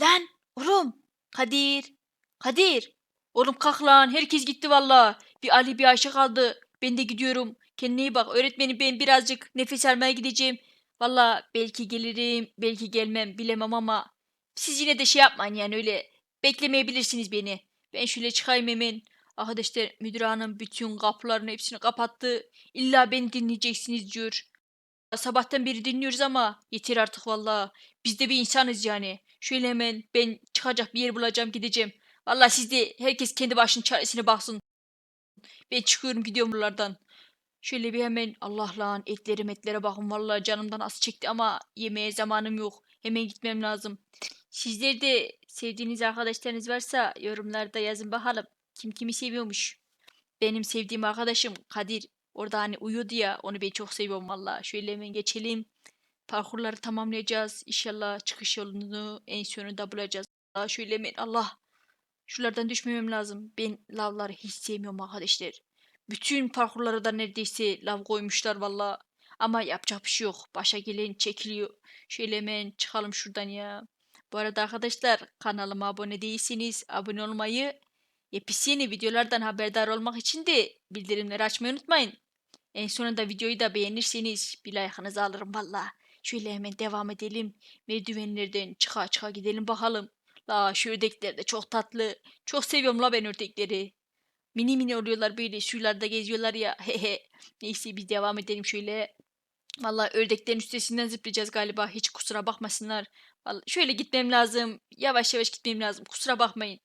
Lan oğlum. Kadir. Kadir. Oğlum kalk lan. Herkes gitti valla. Bir Ali bir Ayşe kaldı. Ben de gidiyorum. Kendine iyi bak. Öğretmenim ben birazcık nefes almaya gideceğim. Valla belki gelirim, belki gelmem bilemem ama siz yine de şey yapmayın yani öyle beklemeyebilirsiniz beni. Ben şöyle çıkayım hemen. Arkadaşlar müdür hanım bütün kapılarını hepsini kapattı. İlla beni dinleyeceksiniz diyor. Sabahtan beri dinliyoruz ama yeter artık valla. Biz de bir insanız yani. Şöyle hemen ben çıkacak bir yer bulacağım gideceğim. Valla siz de herkes kendi başının çaresine baksın. Ben çıkıyorum gidiyorum buralardan. Şöyle bir hemen Allah lan etlerim etlere bakın vallahi canımdan az çekti ama yemeğe zamanım yok. Hemen gitmem lazım. Sizler de sevdiğiniz arkadaşlarınız varsa yorumlarda yazın bakalım. Kim kimi seviyormuş. Benim sevdiğim arkadaşım Kadir. Orada hani uyuyordu ya onu ben çok seviyorum valla. Şöyle hemen geçelim. Parkurları tamamlayacağız. İnşallah çıkış yolunu en sonunda bulacağız. Daha şöyle hemen Allah. Şuralardan düşmemem lazım. Ben lavları hiç sevmiyorum arkadaşlar. Bütün parkurlara da neredeyse lav koymuşlar valla. Ama yapacak bir şey yok. Başa gelen çekiliyor. Şöyle hemen çıkalım şuradan ya. Bu arada arkadaşlar kanalıma abone değilseniz abone olmayı, yepyeni videolardan haberdar olmak için de bildirimleri açmayı unutmayın. En sonunda videoyu da beğenirseniz bir like'ınızı alırım valla. Şöyle hemen devam edelim. Merdivenlerden çıka çıka gidelim bakalım. La şu ördekler de çok tatlı. Çok seviyorum la ben ördekleri. Mini mini oluyorlar böyle suylarda geziyorlar ya. Hehe. Neyse biz devam edelim şöyle. Vallahi ördeklerin üstesinden zıplayacağız galiba. Hiç kusura bakmasınlar. Vallahi şöyle gitmem lazım. Yavaş yavaş gitmem lazım. Kusura bakmayın.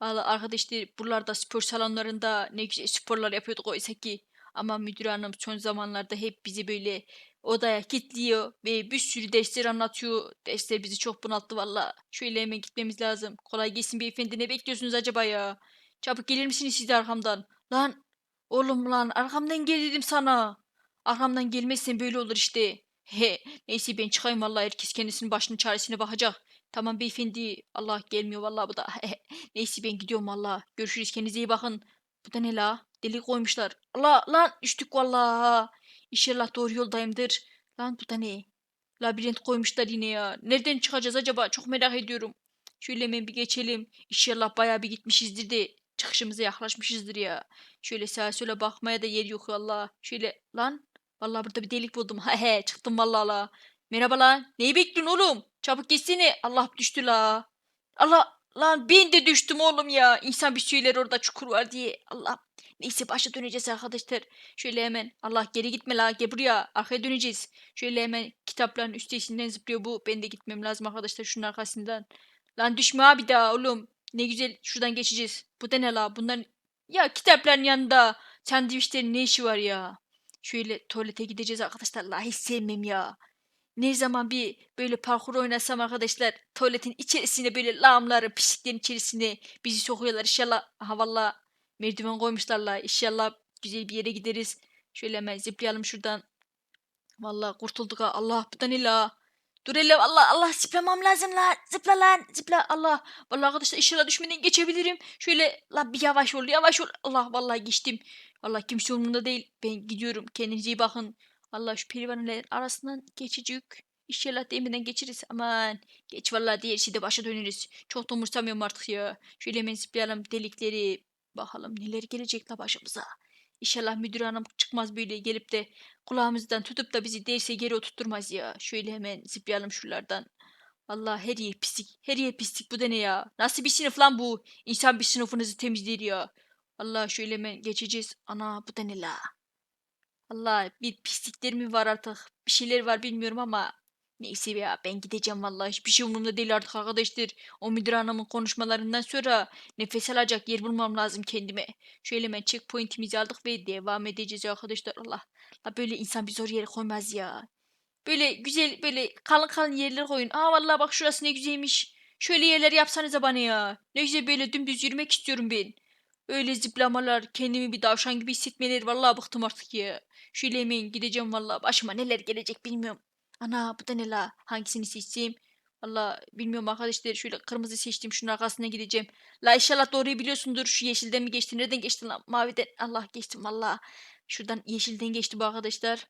Vallahi arkadaşlar buralarda spor salonlarında ne güzel sporlar yapıyorduk oysa ki. Ama müdür hanım son zamanlarda hep bizi böyle odaya kilitliyor ve bir sürü dersler anlatıyor. Dersler bizi çok bunalttı valla. Şöyle hemen gitmemiz lazım. Kolay gelsin beyefendi ne bekliyorsunuz acaba ya? Çabuk gelir misiniz siz de arkamdan? Lan oğlum lan arkamdan gel dedim sana. Arkamdan gelmezsen böyle olur işte. He neyse ben çıkayım vallahi herkes kendisinin başının çaresine bakacak. Tamam beyefendi Allah gelmiyor vallahi bu da. neyse ben gidiyorum vallahi. Görüşürüz kendinize iyi bakın. Bu da ne la? Delik koymuşlar. Allah lan düştük vallahi. İnşallah doğru yoldayımdır. Lan bu da ne? Labirent koymuşlar yine ya. Nereden çıkacağız acaba? Çok merak ediyorum. Şöyle hemen bir geçelim. İnşallah bayağı bir gitmişizdir de çıkışımıza yaklaşmışızdır ya. Şöyle sağa sola bakmaya da yer yok valla. Şöyle lan. Vallahi burada bir delik buldum. He he çıktım vallahi la. Merhaba lan. Neyi bekliyorsun oğlum? Çabuk geçsene. Allah düştü la. Allah lan ben de düştüm oğlum ya. İnsan bir söyler orada çukur var diye. Allah. Neyse başa döneceğiz arkadaşlar. Şöyle hemen Allah geri gitme la gel buraya arkaya döneceğiz. Şöyle hemen kitapların üstesinden zıplıyor bu. Ben de gitmem lazım arkadaşlar şunun arkasından. Lan düşme abi daha oğlum. Ne güzel şuradan geçeceğiz. Bu da ne la bunların... Ya kitapların yanında sandviçlerin ne işi var ya? Şöyle tuvalete gideceğiz arkadaşlar. La hiç sevmem ya. Ne zaman bir böyle parkur oynasam arkadaşlar tuvaletin içerisine böyle lağımları pisliklerin içerisine bizi sokuyorlar. İnşallah ha valla merdiven koymuşlar la. İnşallah güzel bir yere gideriz. Şöyle hemen zıplayalım şuradan. Valla kurtulduk ha. Allah bu da la? Dur hele Allah Allah zıplamam lazım la. Zıpla lan zıpla Allah. Vallahi arkadaşlar inşallah düşmeden geçebilirim. Şöyle la bir yavaş ol yavaş ol. Allah vallahi geçtim. Vallahi kimse umurumda değil. Ben gidiyorum. Kendinize iyi bakın. Allah şu perivanların arasından geçecek. İnşallah değmeden geçeriz. Aman geç vallahi diğer şeyde başa döneriz. Çok da umursamıyorum artık ya. Şöyle hemen zıplayalım delikleri. Bakalım neler gelecek la başımıza. İnşallah müdür hanım çıkmaz böyle gelip de kulağımızdan tutup da bizi derse geri oturtturmaz ya. Şöyle hemen zıplayalım şuralardan. Allah her yer pislik. Her yer pislik bu da ne ya? Nasıl bir sınıf lan bu? İnsan bir sınıfınızı temizler ya. Allah şöyle hemen geçeceğiz. Ana bu da ne la? Allah bir pislikler mi var artık? Bir şeyler var bilmiyorum ama neyse ya ben gideceğim vallahi hiçbir şey umurumda değil artık arkadaşlar. O müdür hanımın konuşmalarından sonra nefes alacak yer bulmam lazım kendime. Şöyle hemen checkpointimizi aldık ve devam edeceğiz arkadaşlar. Allah la böyle insan bir zor yere koymaz ya. Böyle güzel böyle kalın kalın yerler koyun. Aa vallahi bak şurası ne güzelmiş. Şöyle yerler yapsanıza bana ya. Ne güzel böyle dümdüz yürümek istiyorum ben. Öyle zıplamalar, kendimi bir davşan gibi hissetmeleri vallahi bıktım artık ya. Şöyle hemen gideceğim vallahi başıma neler gelecek bilmiyorum. Ana bu da ne la? Hangisini seçeyim? Valla bilmiyorum arkadaşlar şöyle kırmızı seçtim şunun arkasına gideceğim. La inşallah doğruyu biliyorsundur. Şu yeşilden mi geçti? Nereden geçtin lan? Maviden. Allah geçtim valla. Şuradan yeşilden geçti bu arkadaşlar.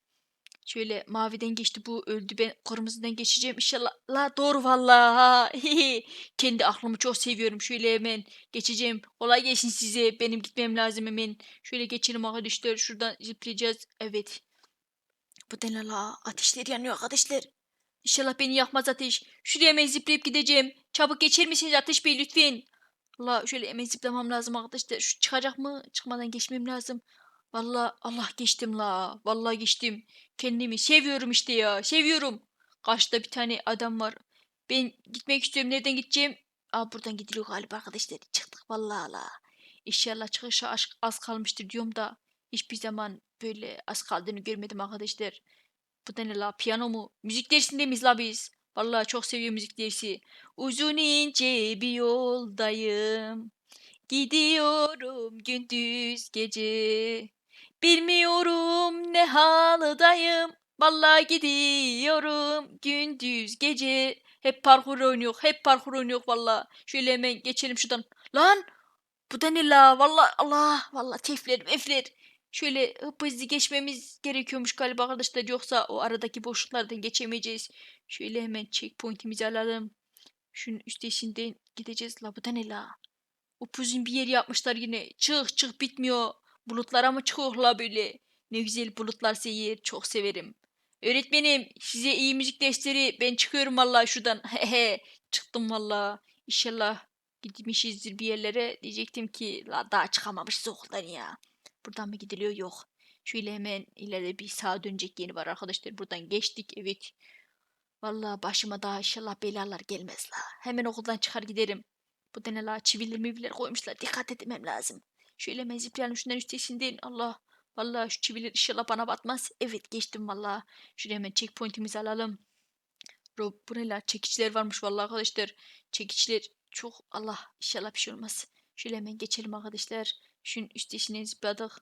Şöyle maviden geçti bu öldü ben kırmızıdan geçeceğim inşallah. La doğru vallahi. Kendi aklımı çok seviyorum. Şöyle hemen geçeceğim. Kolay gelsin size. Benim gitmem lazım hemen. Şöyle geçelim arkadaşlar. Şuradan zıplayacağız. Evet. Bu ne la? Ateşler yanıyor arkadaşlar. İnşallah beni yakmaz ateş. Şuraya hemen zıplayıp gideceğim. Çabuk geçer misiniz Ateş Bey lütfen? Allah şöyle hemen zıplamam lazım arkadaşlar. Şu çıkacak mı? Çıkmadan geçmem lazım. Vallahi Allah geçtim la. Vallahi geçtim. Kendimi seviyorum işte ya. Seviyorum. Karşıda bir tane adam var. Ben gitmek istiyorum. Nereden gideceğim? Aa buradan gidiliyor galiba arkadaşlar. Çıktık vallahi la. İnşallah çıkışa az kalmıştır diyorum da hiçbir zaman böyle az kaldığını görmedim arkadaşlar. Bu da ne la? Piyano mu? Müzik dersinde la biz? Vallahi çok seviyorum müzik dersi. Uzun ince bir yoldayım. Gidiyorum gündüz gece. Bilmiyorum ne haldayım. Vallahi gidiyorum gündüz gece. Hep parkur oynuyor, hep parkur oynuyor vallahi. Şöyle hemen geçelim şuradan. Lan! Bu da ne la? Vallahi Allah! Vallahi tefler, mefler. Şöyle hızlı geçmemiz gerekiyormuş galiba arkadaşlar. Yoksa o aradaki boşluklardan geçemeyeceğiz. Şöyle hemen checkpoint'imizi alalım. Şunun üstesinden gideceğiz. La bu da ne la? Upuzun bir yer yapmışlar yine. Çık çık bitmiyor. Bulutlara mı çıkıyor la böyle? Ne güzel bulutlar seyir. Çok severim. Öğretmenim size iyi müzik dersleri. Ben çıkıyorum vallahi şuradan. Hehe. Çıktım vallahi. İnşallah gitmişizdir bir yerlere. Diyecektim ki la daha çıkamamışız okuldan ya. Buradan mı gidiliyor? Yok. Şöyle hemen ileride bir sağa dönecek yeni var arkadaşlar. Buradan geçtik. Evet. Vallahi başıma daha inşallah belalar gelmez la. Hemen okuldan çıkar giderim. Bu da ne la çiviler miviler koymuşlar. Dikkat etmem lazım. Şöyle hemen zıplayalım şunların üstesinden. Allah. Vallahi şu çiviler inşallah bana batmaz. Evet geçtim vallahi. Şuraya hemen checkpoint'imizi alalım. Rob bu ne la? Çekiçler varmış vallahi arkadaşlar. Çekiçler çok Allah inşallah bir şey olmaz. Şöyle hemen geçelim arkadaşlar. Şunun üstesinden zıpladık.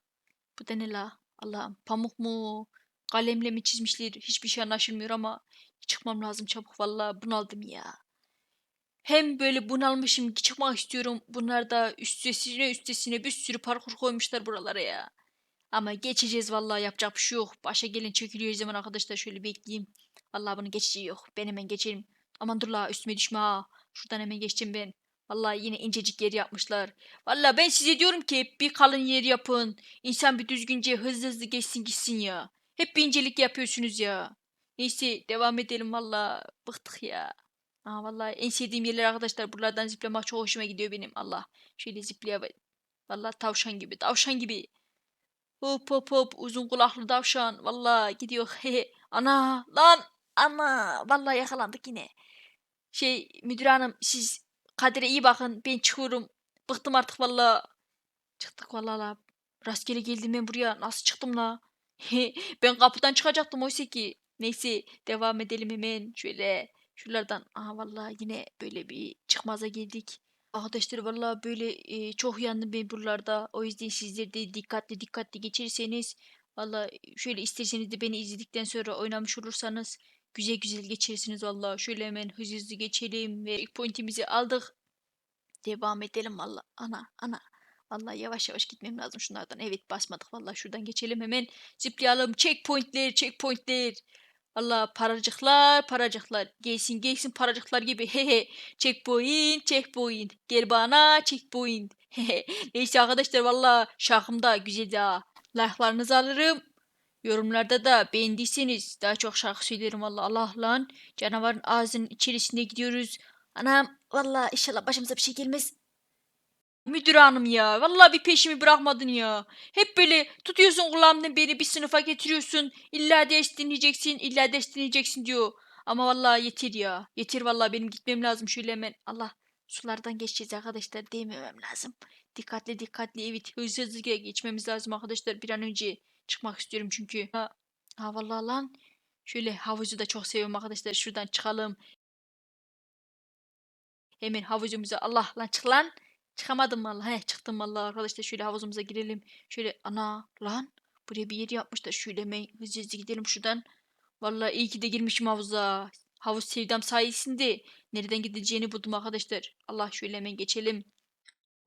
Bu da ne la? Allah'ım pamuk mu? Kalemle mi çizmişler? Hiçbir şey anlaşılmıyor ama çıkmam lazım çabuk vallahi bunaldım ya. Hem böyle bunalmışım ki çıkmak istiyorum. Bunlar da üstesine üstesine bir sürü parkur koymuşlar buralara ya. Ama geçeceğiz vallahi yapacak bir şey yok. Başa gelin çekiliyor zaman arkadaşlar şöyle bekleyeyim. Vallahi bunun geçeceği yok. Ben hemen geçelim. Aman dur la üstüme düşme ha. Şuradan hemen geçeceğim ben. Vallahi yine incecik yer yapmışlar. Vallahi ben size diyorum ki bir kalın yer yapın. İnsan bir düzgünce hızlı hızlı geçsin gitsin ya. Hep bir incelik yapıyorsunuz ya. Neyse devam edelim vallahi. Bıktık ya. Aa vallahi en sevdiğim yerler arkadaşlar. Buralardan zıplamak çok hoşuma gidiyor benim. Allah. Şöyle zıplayalım. Vallahi tavşan gibi. Tavşan gibi. Hop hop hop. Uzun kulaklı tavşan. Vallahi gidiyor. Ana lan. Ana. Vallahi yakalandık yine. Şey müdür hanım siz Kadir'e iyi bakın. Ben çıkıyorum. Bıktım artık vallahi. Çıktık vallahi la. Rastgele geldim ben buraya. Nasıl çıktım la? ben kapıdan çıkacaktım oysa ki. Neyse devam edelim hemen. Şöyle şuralardan. Aha vallahi yine böyle bir çıkmaza geldik. Arkadaşlar vallahi böyle e, çok yandım ben buralarda. O yüzden sizler de dikkatli dikkatli geçirirseniz vallahi şöyle isterseniz de beni izledikten sonra oynamış olursanız güzel güzel geçirirsiniz vallahi. Şöyle hemen hızlı hızlı geçelim ve ilk pointimizi aldık. Devam edelim valla. Ana ana. Vallahi yavaş yavaş gitmem lazım şunlardan. Evet basmadık vallahi şuradan geçelim hemen. Zıplayalım. Checkpointler, checkpointler. Allah paracıklar, paracıklar. Gelsin gelsin paracıklar gibi. Hehe. Checkpoint, checkpoint. Gel bana checkpoint. Hehe. Neyse arkadaşlar valla şarkım da güzel ha. Like'larınızı alırım. Yorumlarda da beğendiyseniz daha çok şarkı söylerim valla. Allah lan. Canavarın ağzının içerisine gidiyoruz. Anam valla inşallah başımıza bir şey gelmez. Müdür hanım ya. Vallahi bir peşimi bırakmadın ya. Hep böyle tutuyorsun kulağımdan beni bir sınıfa getiriyorsun. İlla ders dinleyeceksin, illa ders dinleyeceksin diyor. Ama vallahi yeter ya. Yeter vallahi benim gitmem lazım şöyle hemen. Allah sulardan geçeceğiz arkadaşlar. Değmemem lazım. Dikkatli dikkatli evet hızlı hızlı ge- geçmemiz lazım arkadaşlar. Bir an önce çıkmak istiyorum çünkü. Ha, ha vallahi lan. Şöyle havuzu da çok seviyorum arkadaşlar. Şuradan çıkalım. Hemen havuzumuza Allah lan çık lan. Çıkamadım vallahi. Heh, çıktım vallahi arkadaşlar. Şöyle havuzumuza girelim. Şöyle ana lan. Buraya bir yer yapmışlar. Şöyle hemen hızlı hızlı gidelim şuradan. Vallahi iyi ki de girmişim havuza. Havuz sevdam sayesinde nereden gideceğini buldum arkadaşlar. Allah şöyle hemen geçelim.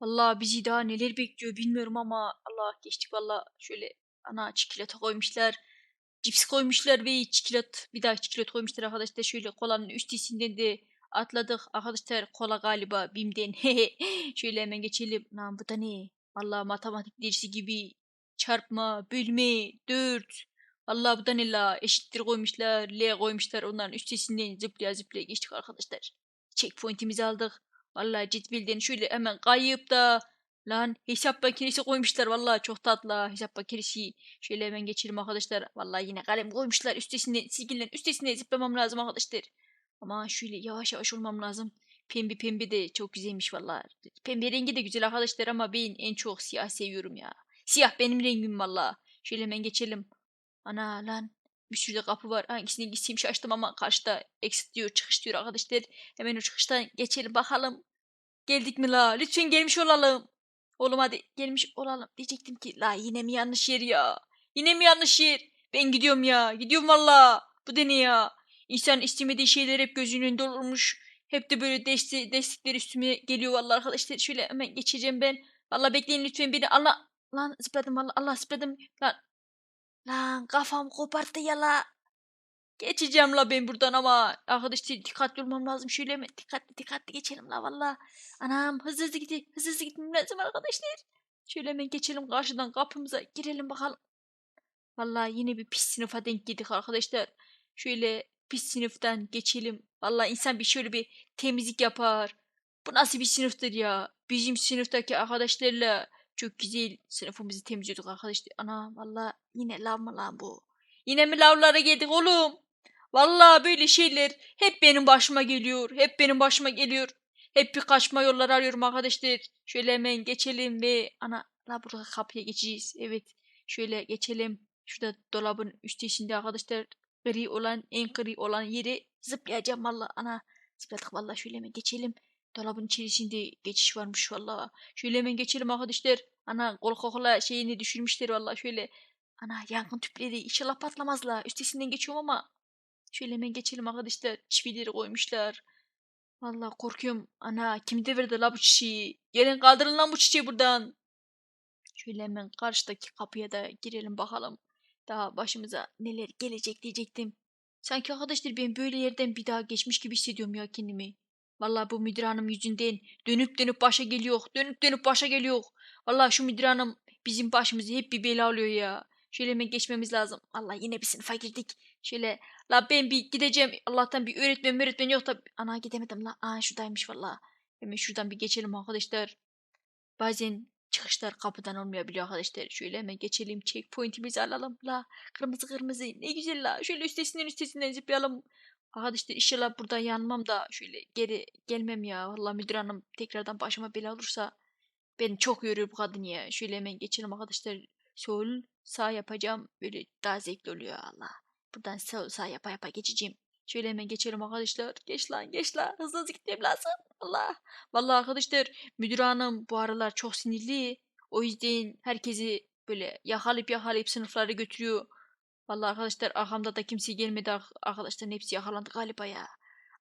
Vallahi bizi daha neler bekliyor bilmiyorum ama Allah geçtik vallahi şöyle ana çikolata koymuşlar. cips koymuşlar ve çikolat bir daha çikolat koymuşlar arkadaşlar. Şöyle kolanın üstesinden de atladık. Arkadaşlar kola galiba Bim'den. Şöyle hemen geçelim. Lan bu da ne? Vallahi matematik dersi gibi çarpma, bölme, dört. Vallahi bu da ne la? Eşittir koymuşlar, L koymuşlar. Onların üstesinden zıplaya zıplaya geçtik arkadaşlar. Checkpoint'imizi aldık. Vallahi cetvelden şöyle hemen kayıp da lan hesap makinesi koymuşlar. Vallahi çok tatlı hesap makinesi. Şöyle hemen geçelim arkadaşlar. Vallahi yine kalem koymuşlar üstesinden, silgilerin üstesinden zıplamam lazım arkadaşlar. Ama şöyle yavaş yavaş olmam lazım. Pembe pembe de çok güzelmiş vallahi. Pembe rengi de güzel arkadaşlar ama ben en çok siyah seviyorum ya. Siyah benim rengim valla. Şöyle hemen geçelim. Ana lan bir sürü de kapı var. Hangisine gitsem şaştım ama karşıda exit diyor çıkış diyor arkadaşlar. Hemen o çıkıştan geçelim bakalım. Geldik mi la? Lütfen gelmiş olalım. Oğlum hadi gelmiş olalım. Diyecektim ki la yine mi yanlış yer ya? Yine mi yanlış yer? Ben gidiyorum ya. Gidiyorum valla. Bu da ne ya? İnsan istemediği şeyler hep gözünün önünde olurmuş. Hep de böyle desti, destekler üstüme geliyor vallahi arkadaşlar. Şöyle hemen geçeceğim ben. Valla bekleyin lütfen beni. Allah lan zıpladım valla. Allah zıpladım. Lan lan kafam koparttı ya la. Geçeceğim la ben buradan ama arkadaşlar dikkatli olmam lazım. Şöyle hemen dikkatli dikkatli geçelim la valla. Anam hızlı hızlı gideyim. Hızlı hızlı gitmem lazım arkadaşlar. Şöyle hemen geçelim karşıdan kapımıza girelim bakalım. Vallahi yine bir pis sınıfa denk geldik arkadaşlar. Şöyle pis sınıftan geçelim. Vallahi insan bir şöyle bir temizlik yapar. Bu nasıl bir sınıftır ya? Bizim sınıftaki arkadaşlarla çok güzel sınıfımızı temizliyorduk arkadaşlar. Ana vallahi yine lav mı lan bu? Yine mi lavlara geldik oğlum? Vallahi böyle şeyler hep benim başıma geliyor. Hep benim başıma geliyor. Hep bir kaçma yolları arıyorum arkadaşlar. Şöyle hemen geçelim ve ana la burada kapıya geçeceğiz. Evet. Şöyle geçelim. Şurada dolabın üstesinde arkadaşlar gri olan en gri olan yeri zıplayacağım valla ana. Zıpladık valla şöyle hemen geçelim. Dolabın içerisinde geçiş varmış valla. Şöyle hemen geçelim arkadaşlar. Ana kol kola şeyini düşürmüşler valla şöyle. Ana yangın tüpleri inşallah patlamazlar. Üstesinden geçiyorum ama. Şöyle hemen geçelim arkadaşlar. Çivileri koymuşlar. Valla korkuyorum. Ana kim devirdi la bu çiçeği? Gelin kaldırın lan bu çiçeği buradan. Şöyle hemen karşıdaki kapıya da girelim bakalım. Daha başımıza neler gelecek diyecektim. Sanki arkadaşlar ben böyle yerden bir daha geçmiş gibi hissediyorum ya kendimi. Vallahi bu müdür hanım yüzünden dönüp dönüp başa geliyor. Dönüp dönüp başa geliyor. Vallahi şu müdür hanım bizim başımızı hep bir bela alıyor ya. Şöyle hemen geçmemiz lazım. Allah yine bir sınıfa girdik. Şöyle la ben bir gideceğim. Allah'tan bir öğretmen öğretmen yok da. Ana gidemedim la. Aa şuradaymış vallahi. Hemen şuradan bir geçelim arkadaşlar. Bazen çıkışlar kapıdan olmayabiliyor arkadaşlar. Şöyle hemen geçelim. Checkpoint'imizi alalım. La kırmızı kırmızı. Ne güzel la. Şöyle üstesinden üstesinden zıplayalım. Arkadaşlar inşallah burada yanmam da şöyle geri gelmem ya. Vallahi müdür hanım tekrardan başıma bela olursa ben çok yoruyor bu kadın ya. Şöyle hemen geçelim arkadaşlar. Sol sağ yapacağım. Böyle daha zevkli oluyor Allah. Buradan sağ sağ yapa yapa geçeceğim. Şöyle hemen geçelim arkadaşlar. Geç lan geç lan. Hızlı hızlı gitmem lazım. Allah. Vallahi arkadaşlar müdür hanım bu aralar çok sinirli. O yüzden herkesi böyle yakalayıp yakalayıp sınıflara götürüyor. Vallahi arkadaşlar arkamda da kimse gelmedi. Ar- Arkadaşların hepsi yakalandı galiba ya.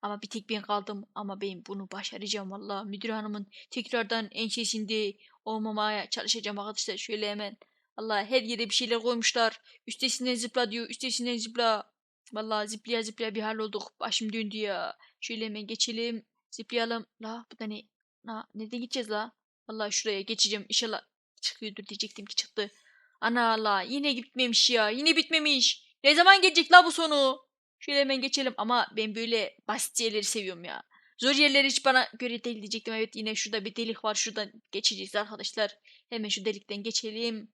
Ama bir tek ben kaldım. Ama ben bunu başaracağım vallahi. Müdür hanımın tekrardan ensesinde olmamaya çalışacağım arkadaşlar. Şöyle hemen. Vallahi her yere bir şeyler koymuşlar. Üstesinden zıpla diyor. Üstesinden zıpla. Vallahi zıplaya zıplaya bir hal olduk. Başım döndü ya. Şöyle hemen geçelim. Zıplayalım. La bu da ne? La, nereden gideceğiz la? Vallahi şuraya geçeceğim. İnşallah çıkıyordur diyecektim ki çıktı. Ana la yine gitmemiş ya. Yine bitmemiş. Ne zaman gelecek la bu sonu? Şöyle hemen geçelim ama ben böyle basit yerleri seviyorum ya. Zor yerler hiç bana göre değil diyecektim. Evet yine şurada bir delik var. Şuradan geçeceğiz arkadaşlar. Hemen şu delikten geçelim.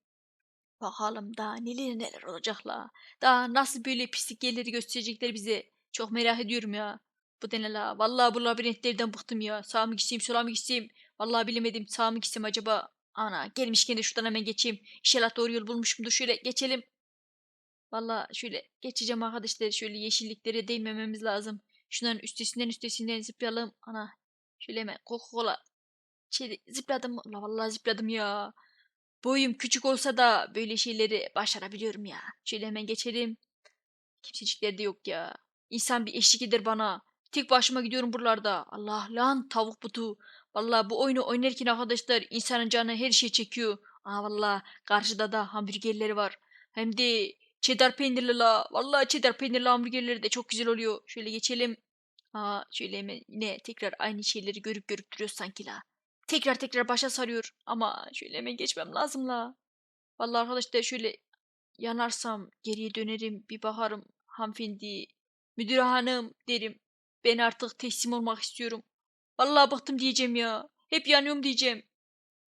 Bakalım daha neler neler olacak la. Daha nasıl böyle pislik yerleri gösterecekler bize. Çok merak ediyorum ya. Bu dene la. Vallahi bu labirentlerden bıktım ya. Sağa mı gitsem sola mı gitsem. Vallahi bilemedim. Sağa mı gitsem acaba. Ana gelmişken de şuradan hemen geçeyim. İnşallah doğru yol bulmuşumdur. Şöyle geçelim. Vallahi şöyle geçeceğim arkadaşlar. Şöyle yeşilliklere değmememiz lazım. Şunların üstesinden üstesinden zıplayalım. Ana şöyle hemen Coca-Cola. Şey, zıpladım. La vallahi zıpladım ya. Boyum küçük olsa da böyle şeyleri başarabiliyorum ya. Şöyle hemen geçelim. Kimsecikler de yok ya. İnsan bir eşlik eder bana. Tek başıma gidiyorum buralarda. Allah lan tavuk butu. Vallahi bu oyunu oynarken arkadaşlar insanın canı her şey çekiyor. Aa vallahi karşıda da hamburgerleri var. Hem de Cheddar peynirli la. Vallahi cheddar peynirli hamburgerleri de çok güzel oluyor. Şöyle geçelim. Aa şöyle hemen yine tekrar aynı şeyleri görüp görüp duruyoruz sanki la. Tekrar tekrar başa sarıyor. Ama şöyle hemen geçmem lazım la. Vallahi arkadaşlar şöyle yanarsam geriye dönerim bir bakarım hanımefendi müdür hanım derim. Ben artık teslim olmak istiyorum. Vallahi bıktım diyeceğim ya. Hep yanıyorum diyeceğim.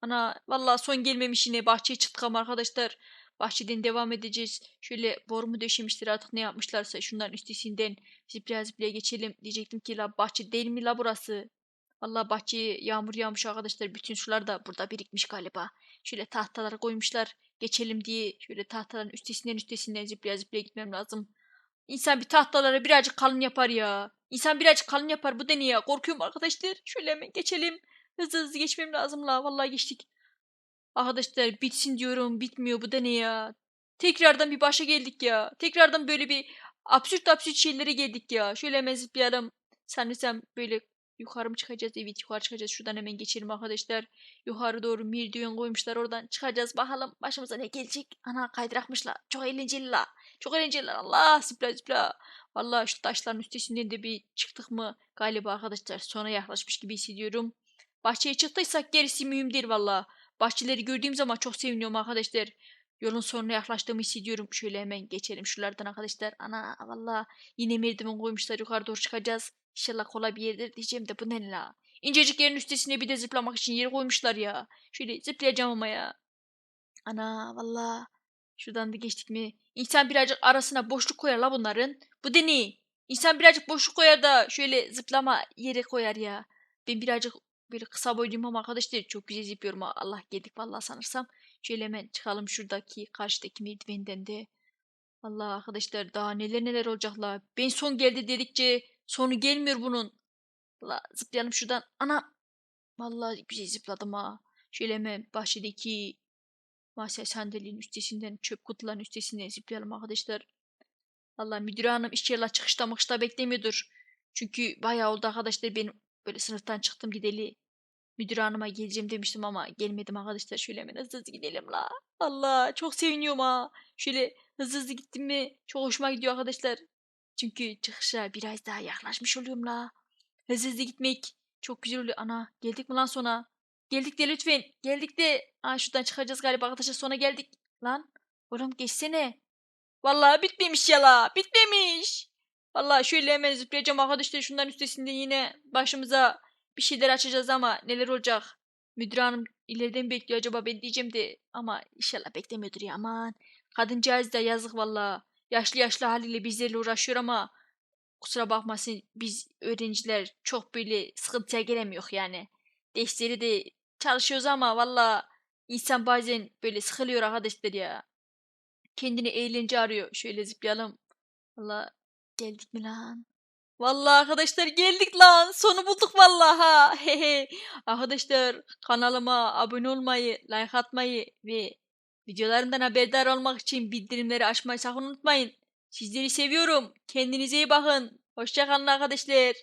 Ana vallahi son gelmemiş yine bahçeye çıktık ama arkadaşlar. Bahçeden devam edeceğiz. Şöyle borumu döşemişler artık ne yapmışlarsa şunların üstesinden ziplaya ziplaya geçelim. Diyecektim ki la bahçe değil mi la burası? Vallahi bahçeye yağmur yağmış arkadaşlar. Bütün sular da burada birikmiş galiba. Şöyle tahtalara koymuşlar. Geçelim diye şöyle tahtaların üstesinden üstesinden ziplaya ziplaya gitmem lazım. İnsan bir tahtalara birazcık kalın yapar ya. İnsan birazcık kalın yapar. Bu da ne ya? Korkuyorum arkadaşlar. Şöyle hemen geçelim. Hızlı hızlı geçmem lazım la. Vallahi geçtik. Arkadaşlar bitsin diyorum. Bitmiyor. Bu da ne ya? Tekrardan bir başa geldik ya. Tekrardan böyle bir absürt absürt şeylere geldik ya. Şöyle hemen zıplayalım. Sanırsam böyle yukarı mı çıkacağız? Evet yukarı çıkacağız. Şuradan hemen geçelim arkadaşlar. Yukarı doğru merdiven koymuşlar. Oradan çıkacağız. Bakalım başımıza ne gelecek? Ana kaydırakmışlar. Çok eğlenceli la. Çok eğlenceli. Allah zıpla zıpla. Vallahi şu taşların üstesinden de bir çıktık mı galiba arkadaşlar sona yaklaşmış gibi hissediyorum. Bahçeye çıktıysak gerisi mühim değil valla. Bahçeleri gördüğüm zaman çok seviniyorum arkadaşlar. Yolun sonuna yaklaştığımı hissediyorum. Şöyle hemen geçelim şuralardan arkadaşlar. Ana valla yine merdiven koymuşlar yukarı doğru çıkacağız. İnşallah kolay bir diyeceğim de bu ne la? İncecik yerin üstesine bir de zıplamak için yer koymuşlar ya. Şöyle zıplayacağım ama ya. Ana valla. Şuradan da geçtik mi? İnsan birazcık arasına boşluk koyar la bunların. Bu da ne? İnsan birazcık boşluk koyar da şöyle zıplama yere koyar ya. Ben birazcık böyle kısa boyluyum ama arkadaşlar çok güzel zıplıyorum. Allah geldik vallahi sanırsam. Şöyle hemen çıkalım şuradaki karşıdaki merdivenden de. Allah arkadaşlar daha neler neler olacak la. Ben son geldi dedikçe sonu gelmiyor bunun. La zıplayalım şuradan. Ana. Vallahi güzel zıpladım ha. Şöyle hemen bahçedeki masa sandalyenin üstesinden çöp kutuların üstesinden zıplayalım arkadaşlar. Valla müdür hanım inşallah çıkışta mıkışta beklemiyordur. Çünkü bayağı oldu arkadaşlar benim böyle sınıftan çıktım gideli. Müdür hanıma geleceğim demiştim ama gelmedim arkadaşlar. Şöyle hemen hızlı hızlı gidelim la. Allah çok seviniyorum ha. Şöyle hızlı hızlı gittim mi çok hoşuma gidiyor arkadaşlar. Çünkü çıkışa biraz daha yaklaşmış oluyorum la. Hızlı hızlı gitmek çok güzel oluyor. Ana geldik mi lan sona? Geldik de lütfen. Geldik de. Aa şuradan çıkacağız galiba arkadaşlar sona geldik. Lan oğlum geçsene. Vallahi bitmemiş ya la. Bitmemiş. Vallahi şöyle hemen zıplayacağım arkadaşlar şundan üstesinde yine başımıza bir şeyler açacağız ama neler olacak? Müdür hanım ileriden bekliyor acaba ben diyeceğim de ama inşallah beklemiyordur ya aman. Kadıncağız da yazık vallahi. Yaşlı yaşlı haliyle bizlerle uğraşıyor ama kusura bakmasın biz öğrenciler çok böyle sıkıntıya gelemiyor yani. Dersleri de çalışıyoruz ama valla insan bazen böyle sıkılıyor arkadaşlar ya. Kendini eğlence arıyor. Şöyle zıplayalım. Valla geldik mi lan? Vallahi arkadaşlar geldik lan. Sonu bulduk vallahi ha. Hehe. arkadaşlar kanalıma abone olmayı, like atmayı ve videolarımdan haberdar olmak için bildirimleri açmayı sakın unutmayın. Sizleri seviyorum. Kendinize iyi bakın. Hoşçakalın arkadaşlar.